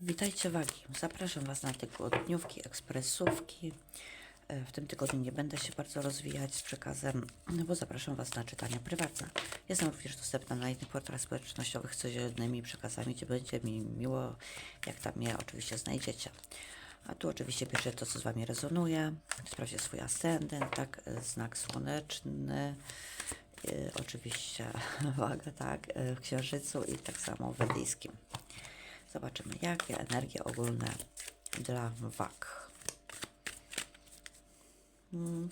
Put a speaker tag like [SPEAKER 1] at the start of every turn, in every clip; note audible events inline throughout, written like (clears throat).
[SPEAKER 1] Witajcie wagi. Zapraszam Was na tygodniówki, ekspresówki. E, W tym tygodniu nie będę się bardzo rozwijać z przekazem, no bo zapraszam Was na czytania prywatne. Jestem również dostępna na innych portalach społecznościowych z codziennymi przekazami, gdzie będzie mi miło, jak tam je oczywiście znajdziecie. A tu oczywiście piszę to, co z Wami rezonuje. Sprawdźcie swój ascendent, tak, e, znak słoneczny. e, Oczywiście (laughs) waga, tak, w księżycu i tak samo w wedyjskim. Zobaczymy, jakie energie ogólne dla wag. Mhm.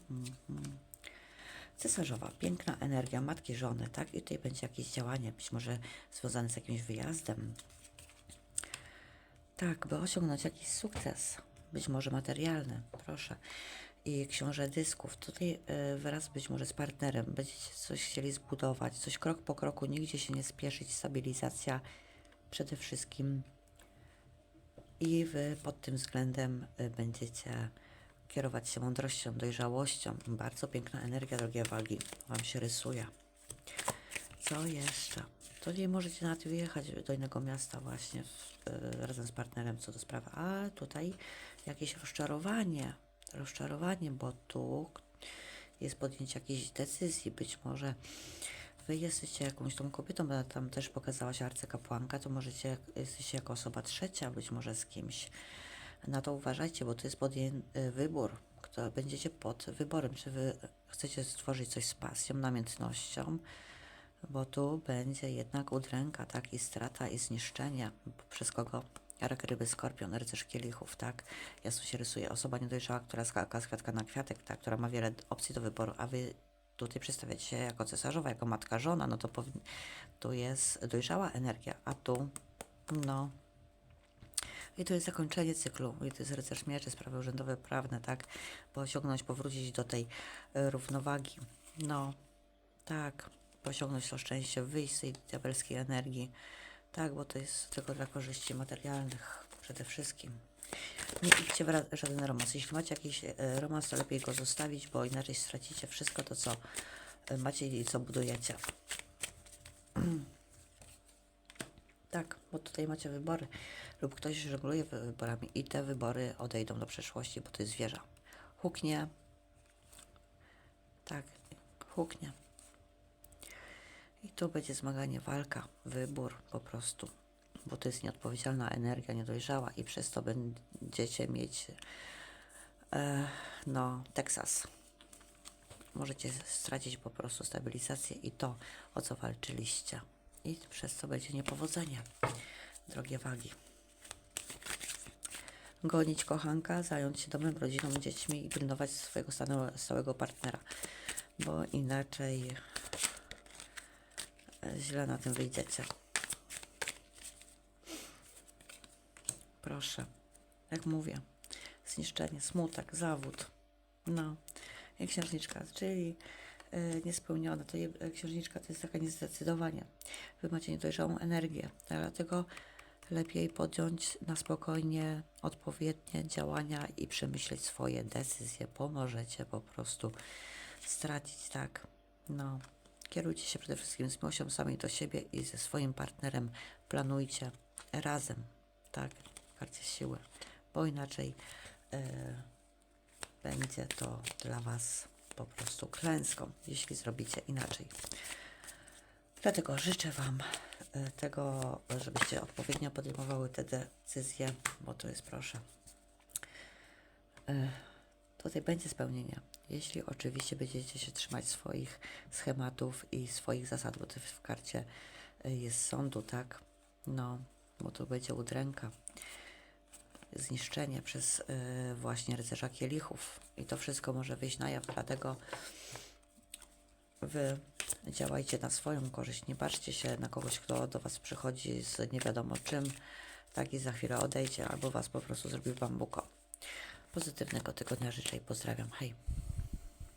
[SPEAKER 1] Cesarzowa, piękna energia matki, żony, tak? I tutaj będzie jakieś działanie, być może związane z jakimś wyjazdem. Tak, by osiągnąć jakiś sukces, być może materialny, proszę. I książę dysków, tutaj y, wraz być może z partnerem, będziecie coś chcieli zbudować, coś krok po kroku, nigdzie się nie spieszyć, stabilizacja przede wszystkim i wy pod tym względem y, będziecie kierować się mądrością, dojrzałością. Bardzo piękna energia, drogie wagi, wam się rysuje. Co jeszcze? To nie możecie nawet wyjechać do innego miasta właśnie w, y, razem z partnerem co do sprawy. A tutaj jakieś rozczarowanie, rozczarowanie, bo tu jest podjęcie jakiejś decyzji, być może wy jesteście jakąś tą kobietą, bo tam też pokazała się arcykapłanka, to możecie, jesteście jako osoba trzecia, być może z kimś. Na to uważajcie, bo to jest podjęty wybór, kto będziecie pod wyborem, czy wy chcecie stworzyć coś z pasją, namiętnością, bo tu będzie jednak udręka, tak, i strata, i zniszczenie, przez kogo rak, ryby, skorpion, rycerz kielichów, tak, jasno się rysuje, osoba niedojrzała, która skaka z kwiatka na kwiatek, tak, która ma wiele opcji do wyboru, a wy tutaj przedstawiacie się jako cesarzowa, jako matka, żona, no to tu jest dojrzała energia, a tu, no, i to jest zakończenie cyklu. I to jest rycerz mieczy, sprawy urzędowe, prawne, tak? By osiągnąć, powrócić do tej e, równowagi. No, tak. Osiągnąć to szczęście, wyjść z tej diabelskiej energii. Tak, bo to jest tylko dla korzyści materialnych przede wszystkim. Nie idźcie w żaden romans. Jeśli macie jakiś e, romans, to lepiej go zostawić, bo inaczej stracicie wszystko to, co e, macie i co budujecie. (clears throat) Tak, bo tutaj macie wybory lub ktoś żegluje wy- wyborami i te wybory odejdą do przeszłości, bo to jest wieża. Huknie. Tak, huknie. I tu będzie zmaganie, walka, wybór po prostu, bo to jest nieodpowiedzialna energia, niedojrzała i przez to będziecie mieć e, no, Teksas. Możecie stracić po prostu stabilizację i to, o co walczyliście. I przez co będzie niepowodzenie, drogie wagi gonić kochanka, zająć się domem, rodziną, dziećmi i pilnować swojego stałego partnera, bo inaczej e, źle na tym wyjdziecie. Proszę, jak mówię, zniszczenie, smutek, zawód. No, i księżniczka, czyli e, niespełnione. To je, e, księżniczka to jest taka niezdecydowanie. Wy macie niedojrzałą energię, dlatego lepiej podjąć na spokojnie odpowiednie działania i przemyśleć swoje decyzje. Pomożecie po prostu stracić, tak. No, kierujcie się przede wszystkim z miłością sami do siebie i ze swoim partnerem planujcie razem, tak, karcie siły, bo inaczej e, będzie to dla Was po prostu klęską, jeśli zrobicie inaczej. Dlatego życzę Wam e, tego, żebyście odpowiednio podejmowały te decyzje, bo to jest proszę. E, Tutaj będzie spełnienie, jeśli oczywiście będziecie się trzymać swoich schematów i swoich zasad, bo to w karcie jest sądu, tak? No, bo to będzie udręka, zniszczenie przez e, właśnie rycerza kielichów i to wszystko może wyjść na jaw, dlatego Wy działajcie na swoją korzyść. Nie patrzcie się na kogoś, kto do Was przychodzi z nie wiadomo czym, tak i za chwilę odejdzie, albo Was po prostu zrobi bambuko. Pozytywnego tygodnia życzę i pozdrawiam. Hej!